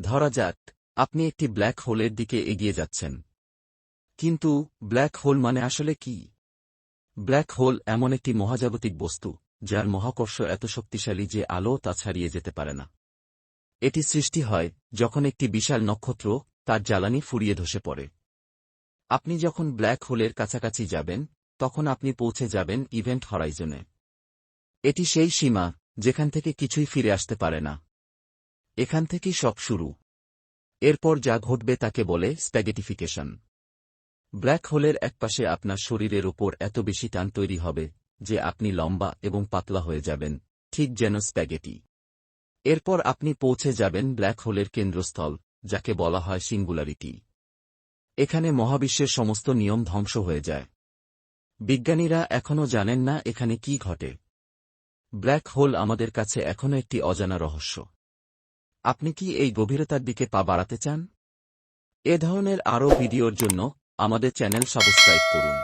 ধরা যাক, আপনি একটি ব্ল্যাক হোলের দিকে এগিয়ে যাচ্ছেন। কিন্তু ব্ল্যাক হোল মানে আসলে কি? ব্ল্যাক হোল এমন একটি মহাজাগতিক বস্তু, যার মহাকর্ষ এত শক্তিশালী যে আলো তা ছাড়িয়ে যেতে পারে না। এটি সৃষ্টি হয় যখন একটি বিশাল নক্ষত্র তার জ্বালানি ফুরিয়ে ধসে পড়ে। আপনি যখন ব্ল্যাক হোলের কাছাকাছি যাবেন, তখন আপনি পৌঁছে যাবেন ইভেন্ট হরাইজনে এটি সেই সীমা, যেখান থেকে কিছুই ফিরে আসতে পারে না। এখান থেকে সব শুরু। এরপর যা ঘটবে তাকে বলে স্প্যাগেটিফিকেশন। ব্ল্যাক হোলের একপাশে আপনার শরীরের ওপর এত বেশি টান তৈরি হবে যে আপনি লম্বা এবং পাতলা হয়ে যাবেন, ঠিক যেন স্প্যাগেটি। এরপর আপনি পৌঁছে যাবেন ব্ল্যাক হোলের কেন্দ্রস্থল, যাকে বলা হয় সিঙ্গুলারিটি। এখানে মহাবিশ্বের সমস্ত নিয়ম ধ্বংস হয়ে যায়। বিজ্ঞানীরা এখনও জানেন না এখানে কি ঘটে। ব্ল্যাক হোল আমাদের কাছে এখনও একটি অজানা রহস্য। আপনি কি এই গভীরতার দিকে পা বাড়াতে চান? এ ধরনের আরও ভিডিওর জন্য আমাদের চ্যানেল সাবস্ক্রাইব করুন।